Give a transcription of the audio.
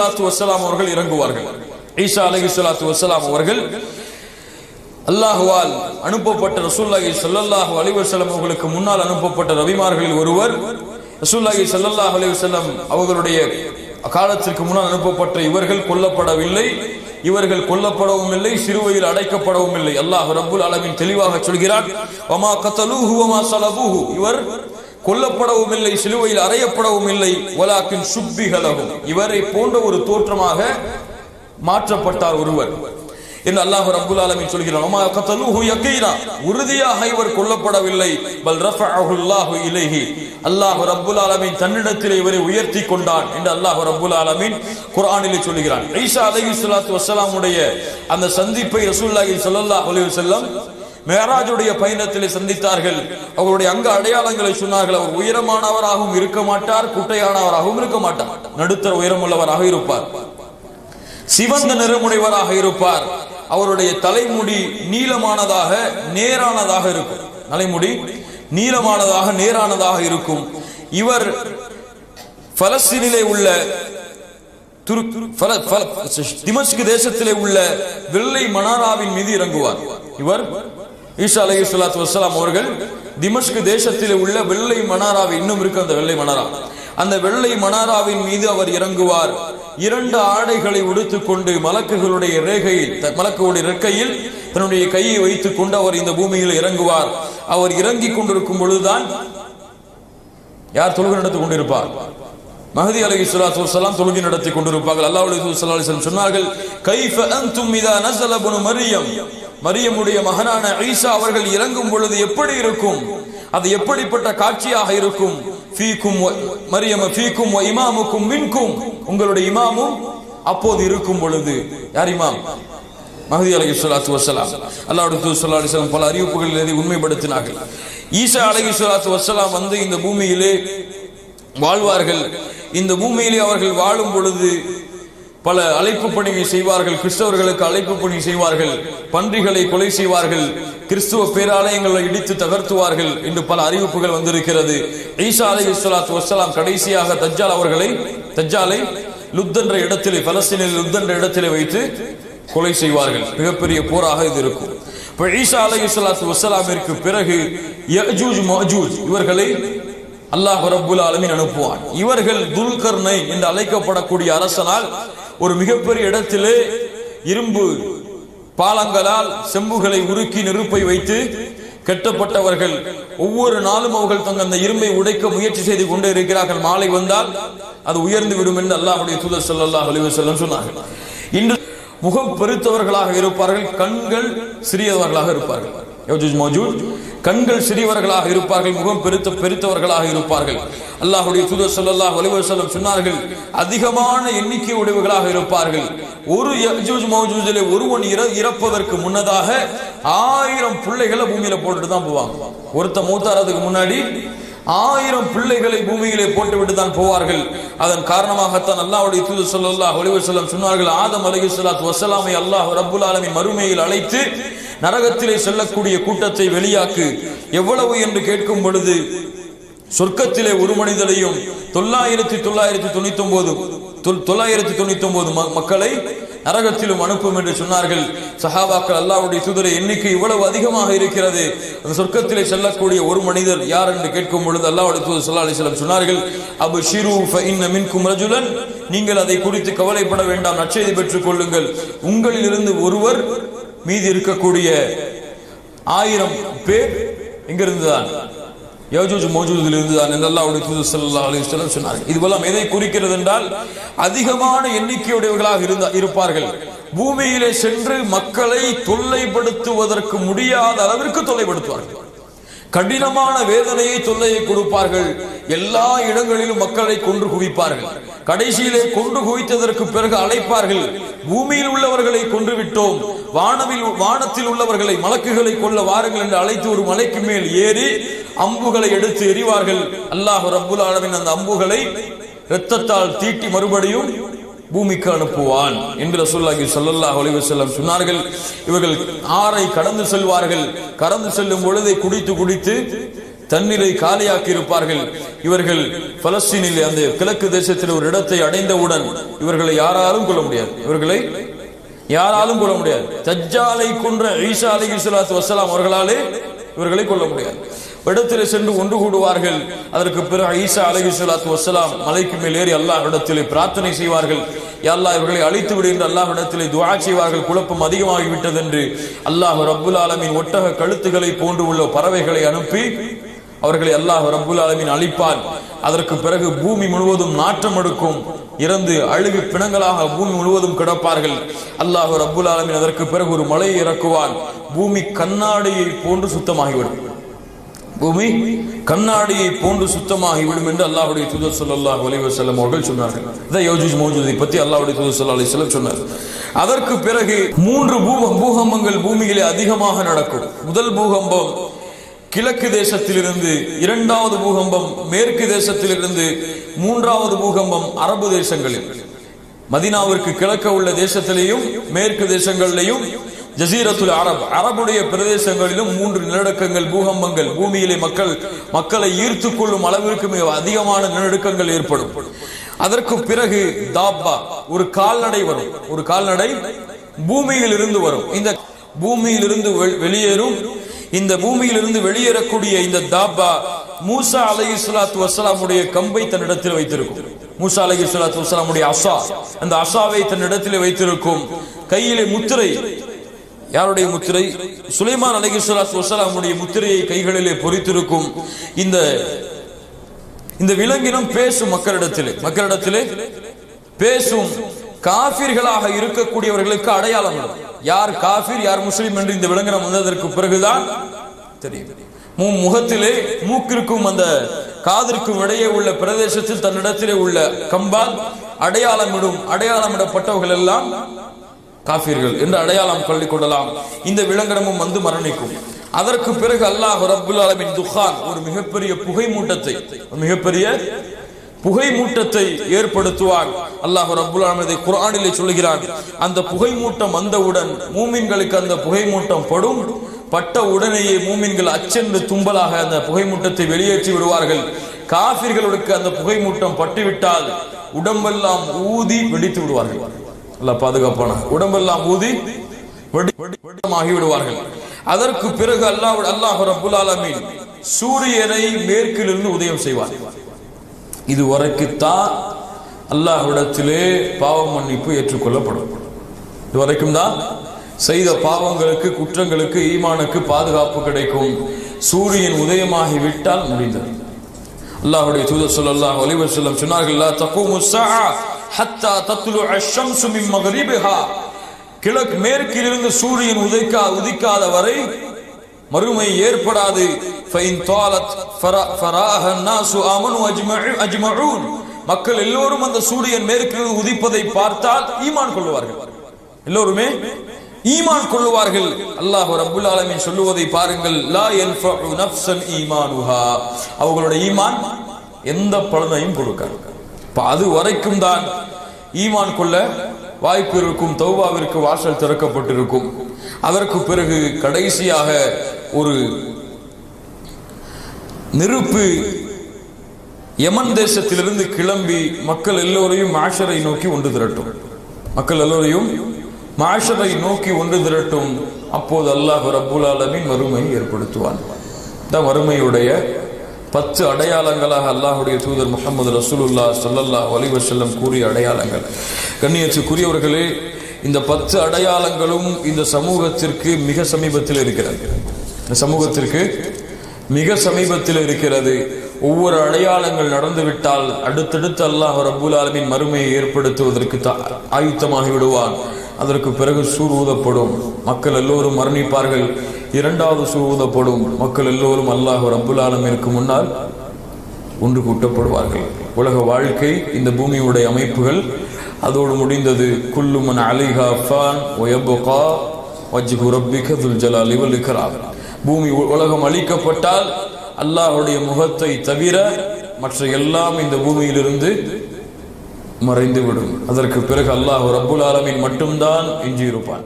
சலாத்து வசலாம் அவர்கள் இறங்குவார்கள். ஈசா அலஹி சலாத்து வசலாம் அவர்கள் அல்லாஹுவால் அனுப்பப்பட்ட ரசூல்லாஹி ஸல்லல்லாஹு அலைஹி வஸல்லம் அவர்களுக்கு முன்னால் அனுப்பப்பட்ட ரவிமார்களில் ஒருவர் ரசூல்லாஹி ஸல்லல்லாஹு அலைஹி வஸல்லம் அவர்களுடைய காலத்திற்கு முன்னால் அனுப்பப்பட்ட இவர்கள் கொல்லப்படவில்லை. இவர்கள் கொல்லப்படவும் இல்லை சிறுவையில் அடைக்கப்படவும் இல்லை. அல்லாஹ் ரபுல் அளவின் தெளிவாக சொல்கிறார் இவர் கொல்லப்படவும் இல்லை சிலுவையில் அறையப்படவும் இல்லை வலாக்கின் சுப்பிகளவும். இவரை போன்ற ஒரு தோற்றமாக மாற்றப்பட்டார் ஒருவர். என்று அல்லாஹ் ரப்புல் ஆலமீன் சொல்கிறான் உறுதியாக இவர் கொல்லப்படவில்லை. பல் ரஃபஅஹு அல்லாஹு இலைஹி. அல்லாஹ் ரப்புல் ஆலமின் தன்னிடத்தில் இவரை உயர்த்தி கொண்டான் என்று அல்லாஹ் ரப்புல் ஆலமின் குர்ஆனிலே சொல்கிறான். ஈசா அலைஹிஸ்ஸலாத்து வஸ்ஸலாமுடைய அந்த சந்திப்பை ரசூலுல்லாஹி ஸல்லல்லாஹு அலைஹி வஸல்லம் மேராஜுடைய பயணத்திலே சந்தித்தார்கள். அவருடைய அங்க அடையாளங்களை சொன்னார்கள். அவர் உயரமானவராகவும் இருக்க மாட்டார் குட்டையானவராகவும் இருக்க மாட்டார். நடுத்தர உயரமுள்ளவராக இருப்பார். சிவந்த நிறமுடையவராக இருப்பார். அவருடைய தலைமுடி நீளமானதாக நேரானதாக இருக்கும். தலைமுடி நீளமானதாக நேரானதாக இருக்கும். இவர் பலஸ்தீனிலே உள்ள துரு திமஸ்கு தேசத்திலே உள்ள வெள்ளை மனாராவின் மீது இறங்குவார். இவர் ஈசா அலஹி ஸலாத்து வசலாம் அவர்கள் திமஸ்கு தேசத்தில் உள்ள வெள்ளை மனாராவை இன்னும் இருக்கு அந்த வெள்ளை மனாரா அந்த வெள்ளை மனாராவின் மீது அவர் இறங்குவார். இரண்டு ஆடைகளை உடுத்துக்கொண்டு மலக்குகளுடைய ரேகையில் த- மலக்குடைய ரெக்கையில் தன்னுடைய கையை வைத்துக் கொண்டு அவர் இந்த பூமியில் இறங்குவார். அவர் இறங்கிக் கொண்டிருக்கும் பொழுதுதான் யார் தொழுகை நடத்தி கொண்டிருப்பார்? மஹதி அலி சுலாத்து வலாம் தொழுகை நடத்தி கொண்டிருப்பார்கள். அல்லாஹ் அலி அலைஹி சொன்னார்கள் கைஃப அந்தும் இதா நசல புனு மரியம். மரியமுடைய மகனான ஈசா அவர்கள் இறங்கும் பொழுது எப்படி இருக்கும்? அது எப்படிப்பட்ட காட்சியாக இருக்கும்? ஃபீக்கும் மரியம ஃபீக்கும் இமாமுக்கும் மின்கும். உங்களுடைய இமாமும் அப்போது இருக்கும் பொழுது யார் இமாம்? மஹதி அலைஹி ஸலாத்து வசலாம் அல்லாஹ்வுடைய தூதர் அலிஸ்லாம் பல அறிவிப்புகளில் இதை உண்மைப்படுத்தினார்கள். ஈசா அலகி ஸலாத்து வசலாம் வந்து இந்த பூமியிலே வாழ்வார்கள். இந்த பூமியிலே அவர்கள் வாழும் பொழுது பல அழைப்பு பணியை செய்வார்கள். கிறிஸ்தவர்களுக்கு அழைப்பு பணி செய்வார்கள். பன்றிகளை கொலை செய்வார்கள். கிறிஸ்துவ பேராலயங்களை இடித்து தகர்த்துவார்கள் என்று பல அறிவிப்புகள் வந்திருக்கிறது. ஈசா அலை ஸலாத்து வசலாம் கடைசியாக தஜ்ஜால் அவர்களை தஜ்ஜாலை லுத்தன்ற இடத்திலே பலஸ்தீனில் லுத் என்ற இடத்திலே வைத்து கொலை செய்வார்கள். மிகப்பெரிய போராக இது இருக்கும். இப்போ ஈசா அலை ஸலாத்து வசலாமிற்கு பிறகு இவர்களை அல்லாஹ் ரபுல் ஆலமீன் அனுப்புவான். இவர்கள் துல்கர்னை என்று அழைக்கப்படக்கூடிய அரசனால் ஒரு மிகப்பெரிய இடத்திலே இரும்பு பாலங்களால் செம்புகளை உருக்கி நெருப்பை வைத்து கெட்டப்பட்டவர்கள் ஒவ்வொரு நாளும் அவர்கள் தங்கள் அந்த இரும்பை உடைக்க முயற்சி செய்து கொண்டே இருக்கிறார்கள். மாலை வந்தால் அது உயர்ந்து விடும் என்று அல்லாஹுடைய தூதர் சல்லாஹ் அலைஹி வஸல்லம் சொன்னார்கள். இன்று முகம் பெருத்தவர்களாக இருப்பார்கள் கண்கள் சிறியவர்களாக இருப்பார்கள். யஜூஜ் கண்கள் சிறியவர்களாக இருப்பார்கள் முகம் பெருத்த பெருத்தவர்களாக இருப்பார்கள். அல்லாஹ்வுடைய தூதர் ஸல்லல்லாஹு வலிவர் செல்லம் சொன்னார்கள் அதிகமான எண்ணிக்கை உடையவர்களாக இருப்பார்கள். ஒரு யஜூஜ் மௌஜூஜிலே ஒருவன் இற- இறப்பதற்கு முன்னதாக ஆயிரம் பிள்ளைகளை பூமியில போட்டுட்டு தான் போவாங்க. ஒருத்த மூத்தாரதுக்கு முன்னாடி ஆயிரம் பிள்ளைகளை பூமியிலே போட்டுவிட்டு தான் போவார்கள். அதன் காரணமாகத்தான் அல்லாவுடைய தூது ஸல்லல்லாஹு அலைஹி செல்லம் சொன்னார்கள் ஆதம் அலஹி சொல்லாத் வசலாமை அல்லாஹ் ரபுல் ஆலமி மறுமையில் அழைத்து நரகத்திலே செல்லக்கூடிய கூட்டத்தை வெளியாக்கு எவ்வளவு என்று கேட்கும் பொழுது சொர்க்கத்திலே ஒரு மனிதனையும் தொள்ளாயிரத்தி தொள்ளாயிரத்தி தொண்ணூத்தி ஒன்பது தொள்ளாயிரத்தி தொண்ணூத்தி ஒன்பது மக்களை நரகத்திலும் அனுப்பும் என்று சொன்னார்கள். சஹாபாக்கள் அல்லாவுடைய தூதரை எண்ணிக்கை இவ்வளவு அதிகமாக இருக்கிறது. அந்த சொர்க்கத்திலே செல்லக்கூடிய ஒரு மனிதர் யார் என்று கேட்கும் பொழுது அல்லாவுடைய தூதர் சல்லா அலைஹி சொன்னார்கள் அபு ஷிரு மின்கும் ரஜுலன். நீங்கள் அதை குறித்து கவலைப்பட வேண்டாம் நச்செய்தி பெற்றுக் கொள்ளுங்கள். உங்களில் இருந்து ஒருவர் மீதி இருக்கக்கூடிய ஆயிரம் பேர் எங்கிருந்து தான் யோஜூஜ் மௌஜூதில் இருந்து தான் என்றெல்லாம் அவருடைய தூது ஸல்லல்லாஹு அலி வஸல்லம் சொன்னார்கள். இதுவெல்லாம் எதை குறிக்கிறது என்றால் அதிகமான எண்ணிக்கையுடையவர்களாக இருந்த இருப்பார்கள். பூமியிலே சென்று மக்களை தொல்லைப்படுத்துவதற்கு முடியாத அளவிற்கு தொல்லைப்படுத்துவார்கள். கடினமான வேதனையை தொல்லையை கொடுப்பார்கள். எல்லா இடங்களிலும் மக்களை கொன்று குவிப்பார்கள். கடைசியிலே கொண்டு குவித்ததற்கு பிறகு அழைப்பார்கள். பூமியில் உள்ளவர்களை கொன்று விட்டோம் வானவில் வானத்தில் உள்ளவர்களை மலக்குகளை கொள்ள வாருங்கள் என்று அழைத்து ஒரு மலைக்கு மேல் ஏறி அம்புகளை எடுத்து எறிவார்கள். அல்லாஹ் ரப்புல் ஆலமீன் அந்த அம்புகளை இரத்தத்தால் தீட்டி மறுபடியும் பூமிக்கு அனுப்புவான் என்று ரசூல்லாஹி ஸல்லல்லாஹு அலிவசல்லம் சொன்னார்கள். இவர்கள் ஆறை கடந்து செல்வார்கள். கடந்து செல்லும் பொழுதை குடித்து குடித்து தண்ணீரை காலியாக்கி இருப்பார்கள் இவர்கள் பலஸ்தீனில் அந்த கிழக்கு தேசத்தில் ஒரு இடத்தை அடைந்தவுடன் இவர்களை யாராலும் கொள்ள முடியாது. இவர்களை யாராலும் கொள்ள முடியாது. தஜ்ஜாலை கொன்ற ஈசா அலி இஸ்லாத்து வசலாம் அவர்களாலே இவர்களை கொள்ள முடியாது. இடத்திலே சென்று ஒன்று கூடுவார்கள். அதற்கு பிறகு ஈசா அலி சலாத்து வசலாம் மலைக்கு மேல் ஏறி அல்லாஹ் இடத்திலே பிரார்த்தனை செய்வார்கள். யா அல்லாஹ் இவர்களை அழித்து விடுகின்ற அல்லாஹ் இடத்திலே துவா செய்வார்கள். குழப்பம் அதிகமாகிவிட்டது என்று அல்லாஹ் ரபுல் ஆலமின் ஒட்டக கழுத்துகளை போன்று உள்ள பறவைகளை அனுப்பி அவர்களை அல்லாஹ் ரப்புல் ஆலமின் அழிப்பார் அதற்கு பிறகு பூமி முழுவதும் நாற்றம் எடுக்கும். இறந்து அழுகு பிணங்களாக பூமி முழுவதும் கிடப்பார்கள். அல்லாஹ் ரப்புல் ஆலமின் அதற்கு பிறகு ஒரு மலையை இறக்குவான். பூமி கண்ணாடியை போன்று சுத்தமாகிவிடும். பூமி கண்ணாடியை போன்று சுத்தமாகிவிடும் என்று அல்லாஹுடைய தூதர் ஸல்லல்லாஹு அலைஹி அவர்கள் சொன்னார்கள். இதை யோஜிஜ் மோஜூதை பற்றி அல்லாஹுடைய தூதர் ஸல்லல்லாஹு அலைஹி சொன்னார். அதற்கு பிறகு மூன்று பூக பூகம்பங்கள் பூமியிலே அதிகமாக நடக்கும். முதல் பூகம்பம் கிழக்கு தேசத்திலிருந்து இரண்டாவது பூகம்பம் மேற்கு தேசத்திலிருந்து மூன்றாவது பூகம்பம் அரபு தேசங்களில். மதினாவிற்கு கிழக்க உள்ள தேசத்திலேயும் மேற்கு தேசங்களிலேயும் ஜசீரத்துல் அரப் அரபுடைய பிரதேசங்களிலும் மூன்று நிலநடுக்கங்கள் பூகம்பங்கள் பூமியிலே மக்கள் மக்களை ஈர்த்து கொள்ளும் அளவிற்கு மிக அதிகமான நிலநடுக்கங்கள் ஏற்படும். அதற்கு பிறகு தாப்பா ஒரு கால்நடை வரும். ஒரு கால்நடை பூமியில் இருந்து வரும். இந்த பூமியில் இருந்து வெளியேறும். இந்த பூமியிலிருந்து வெளியேறக்கூடிய இந்த தாப்பா மூசா அலஹி இஸ்லாத்து வசலாமுடைய கம்பை தன்னிடத்தில் வைத்திருக்கும். மூசா அலஹி இஸ்லாத்து வசலாமுடைய அசா. அந்த அசாவை தன்னிடத்தில் வைத்திருக்கும். கையிலே முத்திரை. யாருடைய முத்திரை? சுலைமான் அலஹி சொல்லாத்து வசலாமுடைய முத்திரையை கைகளிலே பொறித்திருக்கும். இந்த இந்த விலங்கினம் பேசும் மக்களிடத்திலே. மக்களிடத்திலே பேசும் காபிர்களாக இருக்கக்கூடியவர்களுக்கு அடையாளம் யார் காபிர் யார் முஸ்லீம் என்று இந்த விளங்கரம் வந்ததற்கு பிறகுதான் தெரியும். முகத்திலே மூக்கிற்கும் அந்த காதிற்கும் இடையே உள்ள பிரதேசத்தில் தன்னிடத்திலே உள்ள கம்பால் அடையாளமிடும் அடையாளமிடப்பட்டவர்கள் எல்லாம் காபிர்கள் என்று அடையாளம் கொள்ளிக் கொள்ளலாம். இந்த விளங்கரமும் வந்து மரணிக்கும். அதற்கு பிறகு அல்லாஹ் ரபுல் அலமின் துஹான் ஒரு மிகப்பெரிய புகை மூட்டத்தை மிகப்பெரிய புகை மூட்டத்தை ஏற்படுத்துவான் அல்லாஹ் ரபுல் ஆலமீன் குரானிலே சொல்கிறான் அந்த புகை மூட்டம் வந்தவுடன் மூமின்களுக்கு அந்த புகை மூட்டம் படும். பட்ட உடனேயே மூமின்கள் அச்சென்று தும்பலாக அந்த புகை மூட்டத்தை வெளியேற்றி விடுவார்கள். காபிர்களுக்கு அந்த புகை மூட்டம் பட்டுவிட்டால் உடம்பெல்லாம் ஊதி வெடித்து விடுவார்கள். அல்ல பாதுகாப்பான உடம்பெல்லாம் ஊதி வெடி வெடிமாகி விடுவார்கள். அதற்கு பிறகு அல்லாஹ் அல்லாஹ் ரபுல் ஆலமீன் சூரியனை மேற்கிலிருந்து உதயம் செய்வார். இது வரைக்குத்தான் அல்லாஹ்விடத்திலே பாவ மன்னிப்பு ஏற்றுக்கொள்ளப்படும். இது வரைக்கும் தான் செய்த பாவங்களுக்கு குற்றங்களுக்கு ஈமானுக்கு பாதுகாப்பு கிடைக்கும். சூரியன் உதயமாகி விட்டால் முடிந்தது. அல்லாஹுடைய தூதர் ஸல்லல்லாஹு ஒலிவர் செல்லம் சொன்னார்கள் ஹத்தா தத்லு அஷ்-ஷம்ஸு மின் கிழக்கு மேற்கிலிருந்து சூரியன் உதைக்கா உதிக்காத வரை மறுமை ஏற்படாது. மக்கள் எல்லோரும் அந்த சூரியன் மேற்கு உதிப்பதை பார்த்தால் ஈமான் கொள்ளுவார்கள். எல்லோருமே ஈமான் கொள்ளுவார்கள். அல்லாஹ் அபுல் ஆலமி சொல்லுவதை பாருங்கள். லா யன்ஃபஉ நஃப்ஸன் ஈமானுஹா. அவங்களோட ஈமான் எந்த பலனையும் கொடுக்காது. இப்போ அது வரைக்கும் தான் ஈமான் கொள்ள வாய்ப்பு இருக்கும். தௌவாவிற்கு வாசல் திறக்கப்பட்டிருக்கும். அதற்கு பிறகு கடைசியாக ஒரு நெருப்பு யமன் தேசத்திலிருந்து கிளம்பி மக்கள் எல்லோரையும் மாஷரை நோக்கி ஒன்று திரட்டும். மக்கள் எல்லோரையும் மாஷரை நோக்கி ஒன்று திரட்டும். அப்போது அல்லாஹ் ரப்புல் ஆலமின் வறுமை ஏற்படுத்துவான். இந்த வறுமையுடைய பத்து அடையாளங்களாக அல்லாஹுடைய தூதர் முகமது ரசூலுல்லா சல்லல்லா வலிவசல்லம் கூறிய அடையாளங்கள். கண்ணியத்துக்குரியவர்களே இந்த பத்து அடையாளங்களும் இந்த சமூகத்திற்கு மிக சமீபத்தில் இருக்கிறது. சமூகத்திற்கு மிக சமீபத்தில் இருக்கிறது. ஒவ்வொரு அடையாளங்கள் நடந்துவிட்டால் அடுத்தடுத்து அல்லாஹ் ரப்புல் ஆலமின் மறுமையை ஏற்படுத்துவதற்கு தா- ஆயுத்தமாகி விடுவான். அதற்கு பிறகு சூர் ஊதப்படும். மக்கள் எல்லோரும் மரணிப்பார்கள். இரண்டாவது சூர் ஊதப்படும். மக்கள் எல்லோரும் அல்லாஹ் ரப்புல் ஆலமிற்கு முன்னால் ஒன்று கூட்டப்படுவார்கள். உலக வாழ்க்கை இந்த பூமியுடைய அமைப்புகள் அதோடு முடிந்தது குல்லுமன் அலிஹா ஃபான் ஒயபுகா வஜ்ஹு ரப்பிக துல் ஜலாலி வல் இக்ராம். பூமி உ- உலகம் அழிக்கப்பட்டால் அல்லாஹுடைய முகத்தை தவிர மற்ற எல்லாம் இந்த பூமியிலிருந்து மறைந்து விடும் அதற்கு பிறகு அல்லாஹ் ரப்புல் ஆலமின் மட்டும்தான் எஞ்சியிருப்பான்.